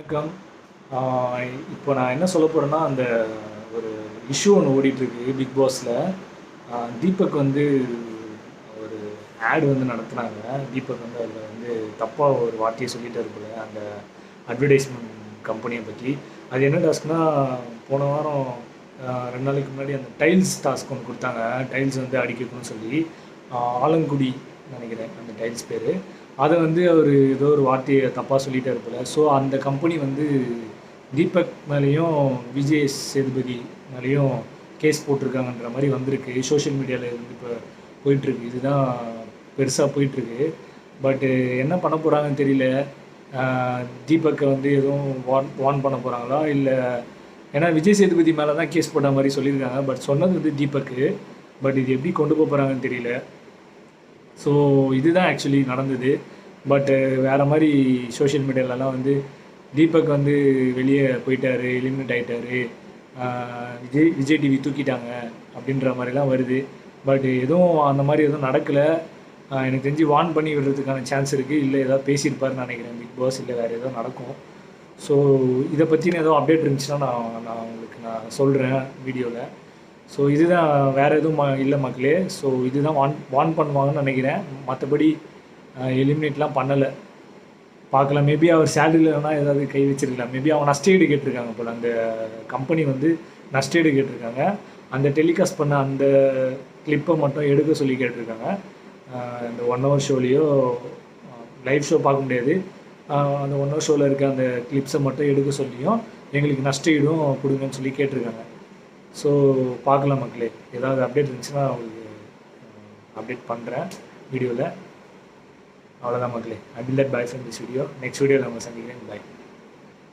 வணக்கம். இப்போ நான் என்ன சொல்ல போகிறேன்னா அந்த ஒரு இஷ்யூ ஒன்று ஓடிட்டுருக்கு பிக் பாஸில் தீபக் வந்து ஒரு ஆட் வந்து நடத்துனாங்க. தீபக் வந்து அதில் வந்து தப்பாக ஒரு வார்த்தையை சொல்லிட்டு இருப்பல அந்த அட்வர்டைஸ்மெண்ட் கம்பெனியை பற்றி அது என்ன டாஸ்க்னா போன வாரம் ரெண்டு நாளைக்கு முன்னாடி அந்த டைல்ஸ் டாஸ்க் ஒன்று கொடுத்தாங்க. டைல்ஸ் வந்து அடிக்கணும்னு சொல்லி ஆலங்குடி நினைக்கிறேன் அந்த டைல்ஸ் பேர். அதை வந்து அவர் ஏதோ ஒரு வார்த்தையை தப்பாக சொல்லிட்டே இருப்பல ஸோ அந்த கம்பெனி வந்து தீபக் மேலேயும் விஜய் சேதுபதி மேலேயும் கேஸ் போட்டிருக்காங்கன்ற மாதிரி வந்திருக்கு. சோஷியல் மீடியாவில் இருந்து இப்போ போயிட்டுருக்கு. இதுதான் பெருசாக போயிட்டுருக்கு. பட்டு என்ன பண்ண போகிறாங்கன்னு தெரியல. தீபக்கை வந்து எதுவும் வார்ன் வார்ன் பண்ண போகிறாங்களா இல்லை ஏன்னா விஜய் சேதுபதி மேலே தான் கேஸ் போட்ட மாதிரி சொல்லியிருக்காங்க. பட் சொன்னது வந்து தீபக்கு. பட் இது எப்படி கொண்டு போக போகிறாங்கன்னு தெரியல. ஸோ இதுதான் ஆக்சுவலி நடந்தது. பட்டு uh, வேறு மாதிரி சோஷியல் மீடியாலலாம் வந்து தீபக் வந்து வெளியே போயிட்டார் எலிமினேட் ஆகிட்டாரு விஜய் விஜய் டிவி தூக்கிட்டாங்க அப்படின்ற மாதிரிலாம் வருது. பட் எதுவும் அந்த மாதிரி எதுவும் நடக்கலை. எனக்கு தெரிஞ்சு வான் பண்ணி விடுறதுக்கான சான்ஸ் இருக்குது இல்லை ஏதாவது பேசியிருப்பாருன்னு நினைக்கிறேன். பிக் பாஸ் இல்லை வேறு ஏதோ நடக்கும். ஸோ இதை பற்றின ஏதோ அப்டேட் இருந்துச்சுன்னா நான் நான் உங்களுக்கு நான் சொல்கிறேன் வீடியோவில் ஸோ இதுதான் வேறு எதுவும் ம இல்லை மக்களே. ஸோ இதுதான் வான் வான் பண்ணுவாங்கன்னு நினைக்கிறேன். மற்றபடி எலிமினேட்லாம் பண்ணலை. பார்க்கலாம். மேபி அவர் சேலரியில் வேணால் ஏதாவது கை வச்சிருக்கலாம். மேபி அவன் நஷ்டஈடு கேட்டிருக்காங்க போல். அந்த கம்பெனி வந்து நஷ்டஈடு கேட்டிருக்காங்க. அந்த டெலிகாஸ்ட் பண்ண அந்த கிளிப்பை மட்டும் எடுக்க சொல்லி கேட்டிருக்காங்க. இந்த ஒன் ஹவர் ஷோலேயோ லைவ் ஷோ பார்க்க முடியாது. அந்த ஒன் ஹவர் ஷோவில் இருக்க அந்த கிளிப்ஸை மட்டும் எடுக்க சொல்லியும் எங்களுக்கு நஷ்டஈடும் கொடுங்கன்னு சொல்லி கேட்டிருக்காங்க. ஸோ பார்க்கலாம் மக்களே. ஏதாவது அப்டேட் இருந்துச்சுன்னா உங்களுக்கு அப்டேட் பண்ணுறேன் வீடியோவில் அவ்வளோதான் மக்களே. I bill that bye from this video next வீடியோவில் நம்ம சந்திக்கிறேன். பாய்